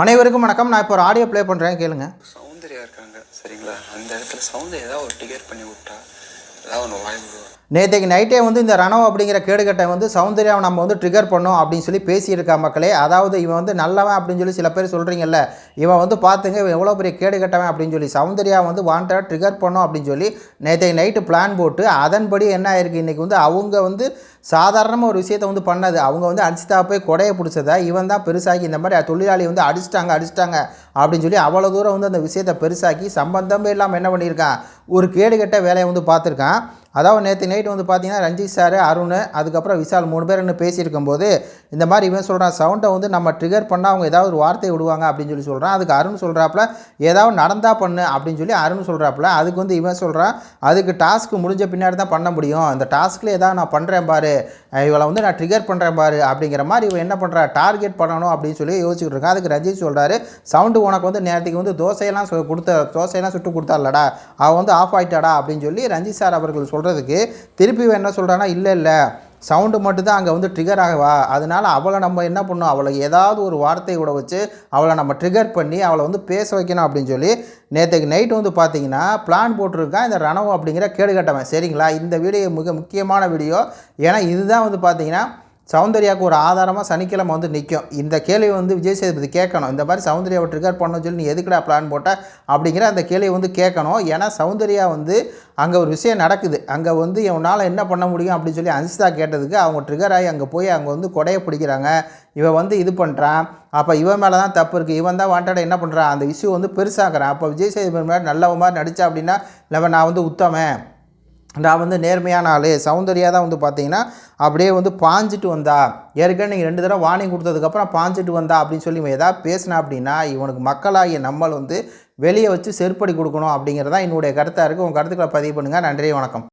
அனைவருக்கும் வணக்கம். நான் இப்போ ஒரு ஆடியோ ப்ளே பண்ணுறேன் கேளுங்க. சௌந்தர்யா இருக்காங்க. சரிங்களா? அந்த இடத்துல சௌந்தர்யா ஏதாவது ஒரு டிகேட் பண்ணி விட்டா ஏதாவது ஒன்று வாய்ப்பு நேற்றுக்கு நைட்டே வந்து இந்த ரணவ் அப்படிங்கிற கேடுகட்டை வந்து சௌந்தர்யாவை நம்ம வந்து ட்ரிகர் பண்ணோம் அப்படின்னு சொல்லி பேசியிருக்கா மக்களே. அதாவது இவன் வந்து நல்லவன் அப்படின்னு சொல்லி சில பேர் சொல்கிறீங்கல்ல இவன் வந்து பார்த்துங்க இவன் எவ்வளோ பெரிய கேடுகட்டவன் அப்படின்னு சொல்லி சௌந்தர்யா வந்து வாண்டடாக ட்ரிகர் பண்ணோம் அப்படின்னு சொல்லி நேற்றைக்கு நைட்டு பிளான் போட்டு அதன்படி என்ன ஆயிருக்கு? இன்றைக்கி வந்து அவங்க வந்து சாதாரணமாக ஒரு விஷயத்தை வந்து பண்ணது. அவங்க வந்து அடிச்சுட்டா போய் கொடையை பிடிச்சதை? இவன் தான் பெருசாக்கி இந்த மாதிரி தொழிலாளி வந்து அடிச்சிட்டாங்க அடிச்சிட்டாங்க அப்படின்னு சொல்லி அவ்வளோ தூரம் வந்து அந்த விஷயத்தை பெருசாக்கி சம்பந்தமே இல்லாமல் என்ன பண்ணியிருக்கான்? ஒரு கேடுகட்ட வேலையை வந்து பார்த்துருக்கான். அதாவது நேற்று நைட் வந்து பார்த்தீங்கன்னா ரஞ்சித் சார் அருண் அதுக்கப்புறம் விஷால் மூணு பேர் என்ன பேசியிருக்கும்போது இந்த மாதிரி இவன் சொல்கிறான் சவுண்டை வந்து நம்ம ட்ரிகர் பண்ணால் அவங்க ஏதாவது ஒரு வார்த்தை விடுவாங்க அப்படின்னு சொல்லி சொல்கிறான் அதுக்கு அருண் சொல்கிறாப்புல ஏதாவது நடந்தால் பண்ணு அப்படின்னு சொல்லி அருண் சொல்கிறாப்புல அதுக்கு வந்து இவன் சொல்கிறான் அதுக்கு டாஸ்க் முடிஞ்ச பின்னாடி தான் பண்ண முடியும். அந்த டாஸ்க்கில் ஏதாவது நான் பண்ணுறேன் பாரு இவளை வந்து நான் ட்ரிகர் பண்ணுறேன் பாரு அப்படிங்கிற மாதிரி இவன் என்ன பண்ணுறா டார்கெட் பண்ணணும் அப்படின்னு சொல்லி யோசிச்சுட்டு இருக்கான். அதுக்கு ரஞ்சித் சொல்கிறாரு சவுண்டு உனக்கு வந்து நேரத்துக்கு வந்து தோசையெல்லாம் கொடுத்த தோசையெல்லாம் சுட்டு கொடுத்தாலடா அவள் வந்து ஆஃப் ஆகிட்டாடா அப்படின்னு சொல்லி ரஞ்சித் சார் அவர்கள் சொல்கிறதுக்கு திருப்பி இவன் என்ன சொல்கிறான்னா இல்லை இல்லை. சவுண்டு மட்டும்தான் அங்கே வந்து ட்ரிகர் ஆகவா. அதனால் அவளை நம்ம என்ன பண்ணோம்? அவளை ஏதாவது ஒரு வார்த்தையை கூட வச்சு அவளை நம்ம ட்ரிகர் பண்ணி அவளை வந்து பேச வைக்கணும் அப்படின்னு சொல்லி நேற்றுக்கு நைட்டு வந்து பார்த்தீங்கன்னா பிளான் போட்டிருக்கான் இந்த ரணவம் அப்படிங்கிற கேடு கட்டவன் சரிங்களா? இந்த வீடியோ மிக முக்கியமான வீடியோ. ஏன்னா இதுதான் வந்து பார்த்தீங்கன்னா சௌந்தர்யாவுக்கு ஒரு ஆதாரமாக சனிக்கிழமை வந்து நிற்கும் இந்த கேள்வி வந்து விஜய் சேதுபதி கேட்கணும். இந்த மாதிரி சௌந்தர்யாவை ட்ரிகர் பண்ணணும்னு சொல்லி நீ எதுக்குடா பிளான் போட்ட? அப்படிங்கிற அந்த கேள்வியை வந்து கேட்கணும். ஏன்னா சௌந்தர்யா வந்து அங்கே ஒரு விஷயம் நடக்குது. அங்கே வந்து இவனால் என்ன பண்ண முடியும் அப்படின்னு சொல்லி அன்சிதா கேட்டதுக்கு அவங்க ட்ரிகர் ஆகி அங்கே போய் அங்கே வந்து கொடையை பிடிக்கிறாங்க. இவன் வந்து இது பண்ணுறான் அப்போ இவன் மேலே தான் தப்பு இருக்குது இவன் தான் வாண்டடை என்ன பண்ணுறான் அந்த இஷ்யூ வந்து பெருசாகிறான் அப்போ விஜய் சேதுபதி மாதிரி நல்லவ மாதிரி நடித்தா அப்படின்னா இல்லை நான் வந்து உத்தமன். நான் வந்து நேர்மையான ஆள் சௌந்தர்யா தான் வந்து பார்த்தீங்கன்னா அப்படியே வந்து பாஞ்சிட்டு வந்தா. ஏற்கனவே நீங்கள் ரெண்டு தடவை வார்னிங் கொடுத்ததுக்கப்புறம் பாஞ்சிட்டு வந்தா அப்படின்னு சொல்லி எதாவது பேசினா அப்படின்னா இவனுக்கு மக்களாகிய நம்மள் வந்து வெளியே வச்சு செருப்படி கொடுக்கணும் அப்படிங்கிறது தான் என்னுடைய கருத்தாக இருக்குது உங்கள் கருத்துக்களை பதிவு பண்ணுங்கள் நன்றி வணக்கம்.